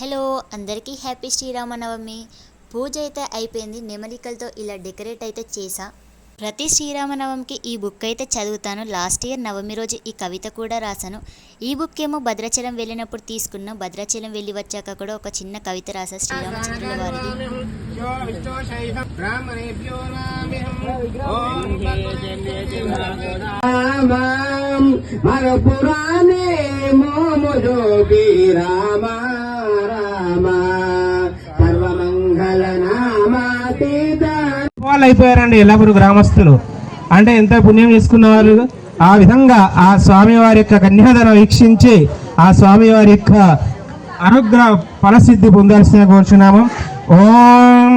Hello అందరికీ happy Sri Rama Navami. పూజ అయితే అయిపోయింది. నెమలికలతో ఇలా డెకరేట్ అయితే చేసా ప్రతి శ్రీరామనవమికి ఈ బుక్ అయితే చదువుతాను. లాస్ట్ ఇయర్ నవమి రోజు ఈ కవిత కూడా రాశాను. ఈ బుక్ ఏమో భద్రాచలం వెళ్ళినప్పుడు తీసుకున్నా. భద్రాచలం వెళ్ళి వచ్చాక కూడా ఒక చిన్న కవిత రాసా శ్రీరామచంద్రుల వారిది. రామ వాళ్ళు అయిపోయారండి ఎల్లప్పుడు గ్రామస్తులు. అంటే ఎంత పుణ్యం చేసుకున్నవారు ఆ విధంగా ఆ స్వామి వారి యొక్క కన్యాధన వీక్షించి ఆ స్వామి వారి యొక్క అనుగ్రహ ఫలసిద్ధి పొందాల్సిన కోరుచున్నాము. ఓం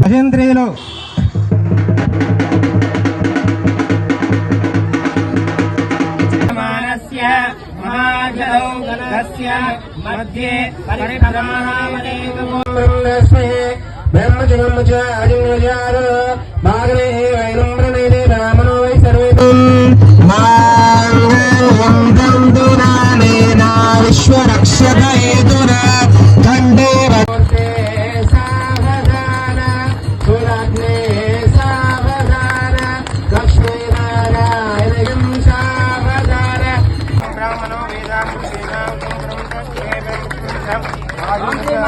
భజంత్రిలో. మానస్య మహాజౌ మా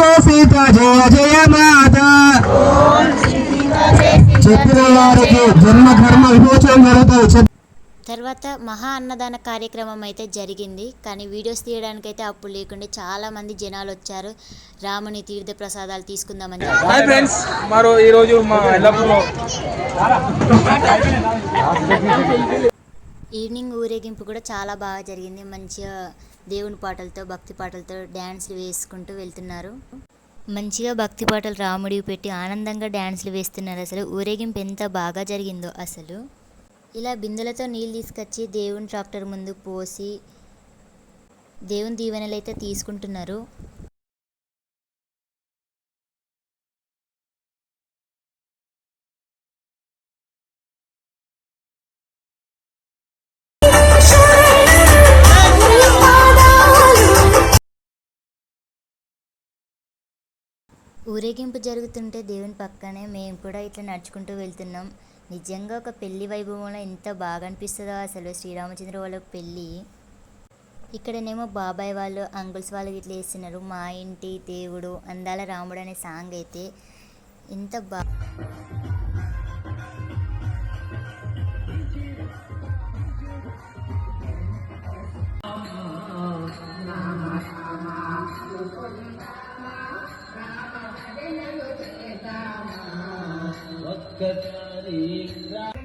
జయ సీత జయ జయ మాత తర్వాత మహా అన్నదాన కార్యక్రమం అయితే జరిగింది. కానీ వీడియోస్ తీయడానికి అయితే అప్పుడు లేకుండా చాలా మంది జనాలు వచ్చారు రాముని తీర్థ ప్రసాదాలు తీసుకుందామని హాయ్ ఫ్రెండ్స్ మరో ఈవినింగ్ ఊరేగింపు కూడా చాలా బాగా జరిగింది. మంచిగా దేవుని పాటలతో భక్తి పాటలతో డ్యాన్స్లు వేసుకుంటూ వెళ్తున్నారు. మంచిగా భక్తి పాటలు రాముడివి పెట్టి ఆనందంగా డ్యాన్స్లు వేస్తున్నారు అసలు. ఊరేగింపు ఎంత బాగా జరిగిందో అసలు. ఇలా బిందెలతో నీళ్ళు తీసుకొచ్చి దేవుని ట్రాక్టర్ ముందు పోసి దేవుని దీవెనలు అయితే తీసుకుంటున్నారు. ఊరేగింపు జరుగుతుంటే దేవుని పక్కనే మేము కూడా ఇట్లా నడుచుకుంటూ వెళ్తున్నాం. నిజంగా ఒక పెళ్ళి వైభవంలో ఎంత బాగా అనిపిస్తుందో అసలు శ్రీరామచంద్ర వాళ్ళ పెళ్ళి. ఇక్కడనేమో బాబాయ్ వాళ్ళు అంకుల్స్ వాళ్ళు ఇట్లా వేస్తున్నారు. మా ఇంటి దేవుడు అందాల రాముడు అనే సాంగ్ అయితే ఎంత బా